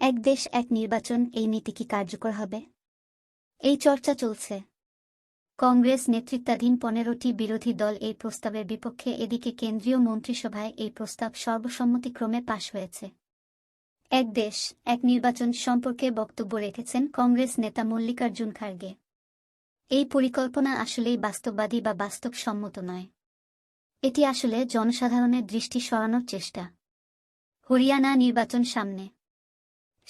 এক দেশ, এক নির্বাচন, এই নীতি কি কার্যকর হবে? এই চর্চা চলছে। কংগ্রেস নেতৃত্বাধীন পনেরোটি বিরোধী দল এই প্রস্তাবের বিপক্ষে এদিকে কেন্দ্রীয় মন্ত্রিসভায় এই প্রস্তাব সর্বসম্মতিক্রমে পাশ হয়েছে। এক দেশ, এক নির্বাচন সম্পর্কে বক্তব্য রেখেছেন কংগ্রেস নেতা মল্লিকার্জুন খার্গে। এই পরিকল্পনা আসলেই বাস্তববাদী বা বাস্তবসম্মত নয়। এটি আসলে জনসাধারণের দৃষ্টি সরানোর চেষ্টা। হরিয়ানা নির্বাচন সামনে।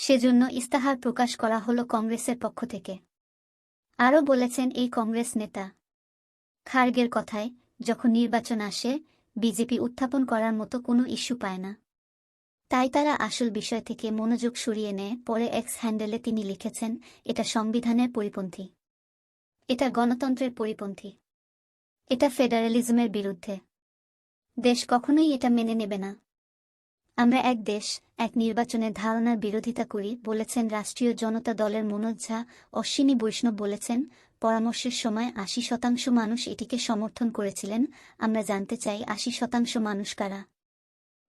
সেজন্য ইস্তাহার প্রকাশ করা হল কংগ্রেসের পক্ষ থেকে। আরও বলেছেন এই কংগ্রেস নেতা। খার্গের কথায়, যখন নির্বাচন আসে, বিজেপি উত্থাপন করার মতো কোনো ইস্যু পায় না। তাই তারা আসল বিষয় থেকে মনোযোগ সরিয়ে নেয়, পরে এক্স হ্যান্ডেলে তিনি লিখেছেন, এটা সংবিধানের পরিপন্থী। এটা গণতন্ত্রের পরিপন্থী। এটা ফেডারেলিজমের বিরুদ্ধে। দেশ কখনোই এটা মেনে নেবে না। আমরা এক দেশ, এক নির্বাচনের ধারণার বিরোধিতা করি, বলেছেন রাষ্ট্রীয় জনতা দলের মনোজ ঝা, অশ্বিনী বৈষ্ণব বলেছেন, পরামর্শের সময় আশি শতাংশ মানুষ এটিকে সমর্থন করেছিলেন, আমরা জানতে চাই আশি শতাংশ মানুষ কারা।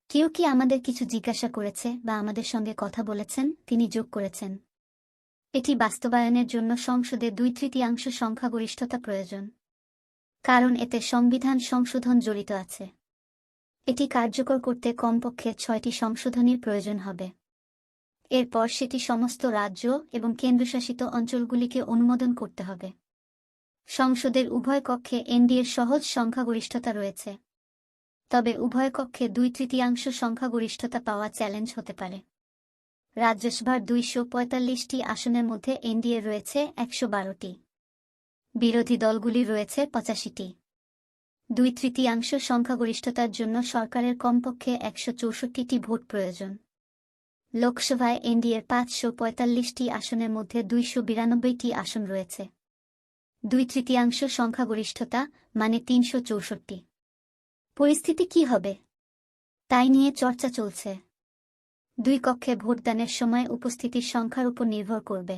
কেউ কি আমাদের কিছু জিজ্ঞাসা করেছে বা আমাদের সঙ্গে কথা বলেছেন? তিনি যোগ করেছেন। এটি বাস্তবায়নের জন্য সংসদে দুই তৃতীয়াংশ সংখ্যাগরিষ্ঠতা প্রয়োজন। কারণ এতে সংবিধান সংশোধন জড়িত আছে। এটি কার্যকর করতে কমপক্ষে ছয়টি সংশোধনীর প্রয়োজন হবে। এরপর সেটি সমস্ত রাজ্য এবং কেন্দ্রশাসিত অঞ্চলগুলিকে অনুমোদন করতে হবে। সংসদের উভয় কক্ষে এনডিএর সহজ সংখ্যাগরিষ্ঠতা রয়েছে। তবে উভয় কক্ষে দুই তৃতীয়াংশ সংখ্যাগরিষ্ঠতা পাওয়া চ্যালেঞ্জ হতে পারে। রাজ্যসভার দুইশো পঁয়তাল্লিশটি আসনের মধ্যে এনডিএ রয়েছে একশো বারোটি। বিরোধী দলগুলি রয়েছে পঁচাশিটি। দুই তৃতীয়াংশ সংখ্যাগরিষ্ঠতার জন্য সরকারের কমপক্ষে একশো চৌষট্টিটি ভোট প্রয়োজন। লোকসভায় এনডিএর পাঁচশো পঁয়তাল্লিশটি আসনের মধ্যে দুইশো বিরানব্বইটি আসন রয়েছে। দুই তৃতীয়াংশ সংখ্যাগরিষ্ঠতা মানে তিনশো চৌষট্টি। পরিস্থিতি কি হবে? তাই নিয়ে চর্চা চলছে। দুই কক্ষে ভোটদানের সময় উপস্থিতির সংখ্যার উপর নির্ভর করবে।